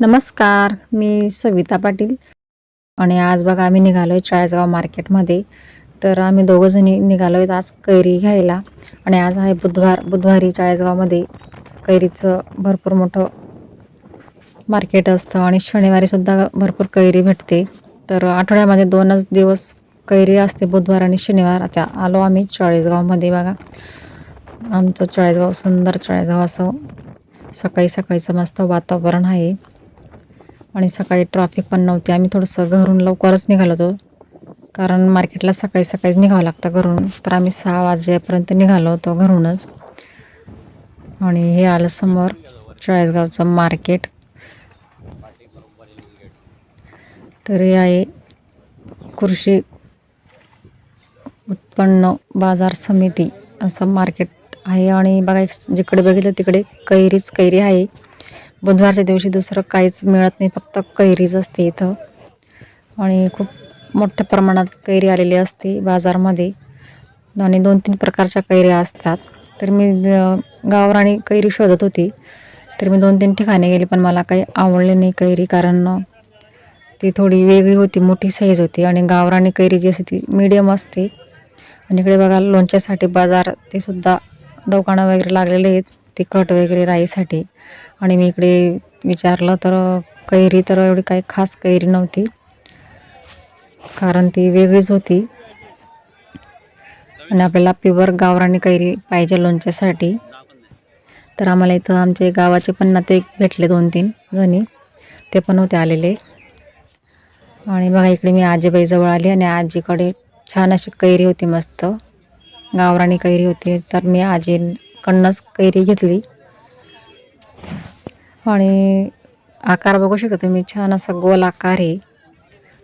नमस्कार मी सविता पाटील. आणि आज बघा आम्ही निघालो आहे चाळीसगाव मार्केटमध्ये. तर आम्ही दोघं जणी निघालो आहेत आज कैरी घ्यायला. आणि आज आहे बुधवार बुधवारी चाळीसगावमध्ये कैरीचं भरपूर मोठं मार्केट असतं आणि शनिवारीसुद्धा भरपूर कैरी भेटते. तर आठवड्यामध्ये दोनच दिवस कैरी असते बुधवार आणि शनिवार. आता आलो आम्ही चाळीसगावमध्ये बघा. आमचं चाळीसगाव सुंदर चाळीसगाव असं सकाळी सकाळीचं मस्त वातावरण आहे. आणि सकाळी ट्रॅफिक पण नव्हती. आम्ही थोडंसं घरून लवकरच निघालो होतो. कारण मार्केटला सकाळी सकाळीच निघावं लागतं घरून. तर आम्ही सहा वाजेपर्यंत निघालो होतो घरूनच. आणि हे आलं समोर चाळीसगावचं मार्केट तर हे आहे कृषी उत्पन्न बाजार समिती. असं मार्केट आहे आणि बघा जिकडे बघितलं तिकडे कैरीच कैरी आहे. बुधवारच्या दिवशी दुसरं काहीच मिळत नाही फक्त कैरीच असते इथं. आणि खूप मोठ्या प्रमाणात कैरी आलेली असते बाजारमध्ये. आणि दोन तीन प्रकारच्या कैऱ्या असतात. तर मी गावावर आणि कैरी शोधत होती. तर मी दोन तीन ठिकाणी गेली पण मला काही आवडली नाही कैरी कारण ती थोडी वेगळी होती मोठी साईज होती. आणि गावराणी कैरी जी असते ती मीडियम असते. आणि इकडे बघा लोणच्यासाठी बाजार ते सुद्धा दुकानं वगैरे लागलेले आहेत. तिखट वगैरे राईसाठी. आणि मी इकडे विचारलं तर कैरी तर एवढी काही खास कैरी नव्हती. कारण ती वेगळीच होती. आणि आपल्याला प्युअर गावरानी कैरी पाहिजे लोणच्यासाठी. तर आम्हाला इथं आमचे गावाचे पण नाते भेटले दोन तीन जणी. ते पण होते आलेले. आणि बघा इकडे मी आजीबाईजवळ आली आणि आजीकडे छान अशी कैरी होती मस्त. गावरानी कैरी होती. तर मी आजी पन्नास कैरी घेतली. आणि आकार बघू शकता तुम्ही छान असा गोल आकार आहे.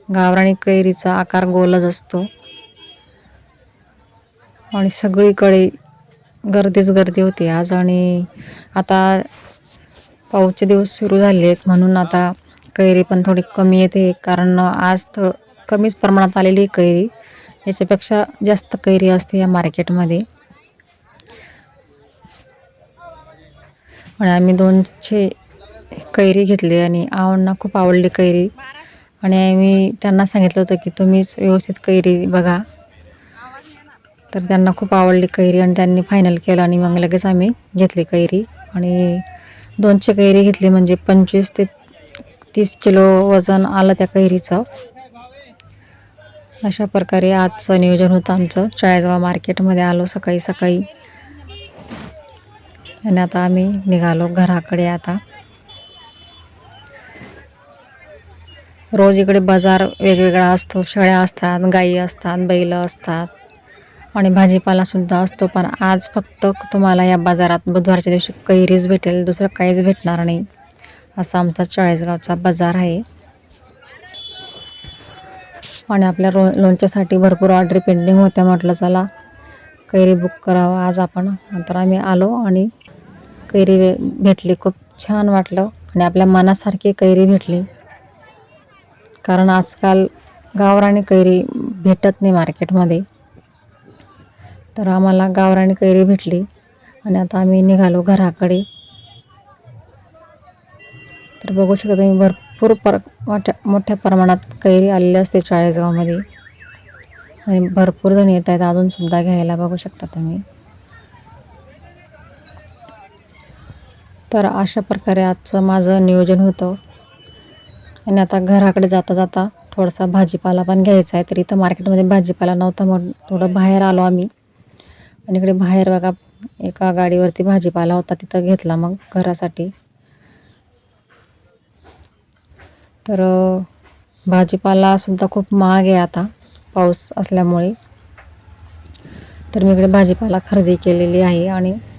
गावरानी कैरीचा आकार गोलच असतो. आणि सगळीकडे गर्दीच गर्दी होती आज आणि आता पाऊसचे दिवस सुरू झाले आहेत म्हणून आता कैरी पण थोडी कमी येते कारण आज तर कमीच प्रमाणात आलेली आहे कैरी. याच्यापेक्षा जास्त कैरी असते या मार्केटमध्ये आणि आम्ही दोनशे कैरी घेतली आणि आवांना खूप आवडली कैरी. आणि आम्ही त्यांना सांगितलं होतं की तुम्हीच व्यवस्थित कैरी बघा. तर त्यांना खूप आवडली कैरी आणि त्यांनी फायनल केलं आणि मग लगेच आम्ही घेतली कैरी. आणि दोनशे कैरी घेतली म्हणजे पंचवीस ते तीस किलो वजन आलं त्या कैरीचं. अशा प्रकारे आजचं नियोजन होतं आमचं. चाळेगाव मार्केटमध्ये आलो सकाळी सकाळी. आणि आता आम्ही निघालो घराकडे आता. रोज इकडे बाजार वेगवेगळा असतो शेळ्या असतात गायी असतात बैल असतात आणि भाजीपालासुद्धा असतो. पण आज फक्त तुम्हाला या बाजारात बुधवारच्या दिवशी कैरीच भेटेल दुसरं काहीच भेटणार नाही. असा आमचा चाळीसगावचा बाजार आहे. आणि आपल्या रो लोणच्यासाठी भरपूर ऑर्डरी पेंडिंग होत्या म्हटलं चला कैरी बुक करावं. आज आपण नंतर आम्ही आलो आणि कैरी वे भेटली. खूप छान वाटलं. आणि आपल्या मनासारखी कैरी भेटली. कारण आजकाल गावराणी कैरी भेटत नाही मार्केटमध्ये. तर आम्हाला गावराणी कैरी भेटली. आणि आता आम्ही निघालो घराकडे. तर बघू शकता तुम्ही भरपूर पर मोठ्या मोठ्या प्रमाणात कैरी आलेली असते चाळीसगावमध्ये. आणि भरपूर जण येत आहेत. अजूनसुद्धा घ्यायला बघू शकता तुम्ही. तर अशा प्रकारे आजचं माझं नियोजन होतं. आणि आता घराकडे जाता जाता थोडासा भाजीपाला पण घ्यायचा आहे तर इथं मार्केटमध्ये भाजीपाला नव्हता म्हणून थोडं बाहेर आलो आम्ही. आणि इकडे बाहेर बघा एका गाडीवरती भाजीपाला होता तिथं घेतला मग घरासाठी. तर भाजीपालासुद्धा खूप महाग आहे आता पाऊस असल्यामुळे. तर मी इकडे भाजीपाला खरेदी केलेली आहे आणि